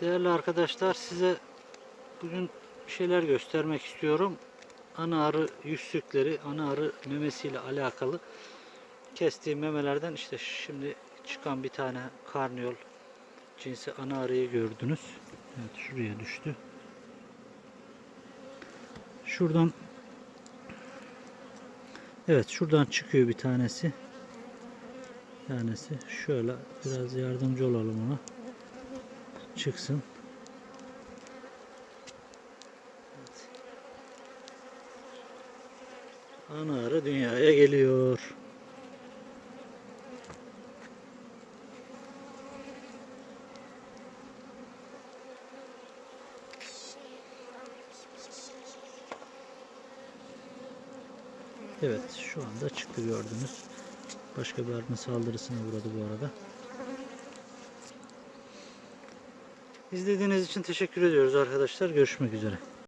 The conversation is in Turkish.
Değerli arkadaşlar size bugün bir şeyler göstermek istiyorum. Ana arı yüksükleri, ana arı memesiyle alakalı kestiğim memelerden işte şimdi çıkan bir tane karniyol cinsi ana arıyı gördünüz. Evet şuraya düştü. Şuradan Evet şuradan çıkıyor bir tanesi. Bir tanesi şöyle biraz yardımcı olalım ona. Çıksın. Ana arı dünyaya geliyor. Evet şu anda çıktı gördünüz. Başka bir arının saldırısına uğradı bu arada. İzlediğiniz için teşekkür ediyoruz arkadaşlar. Görüşmek üzere.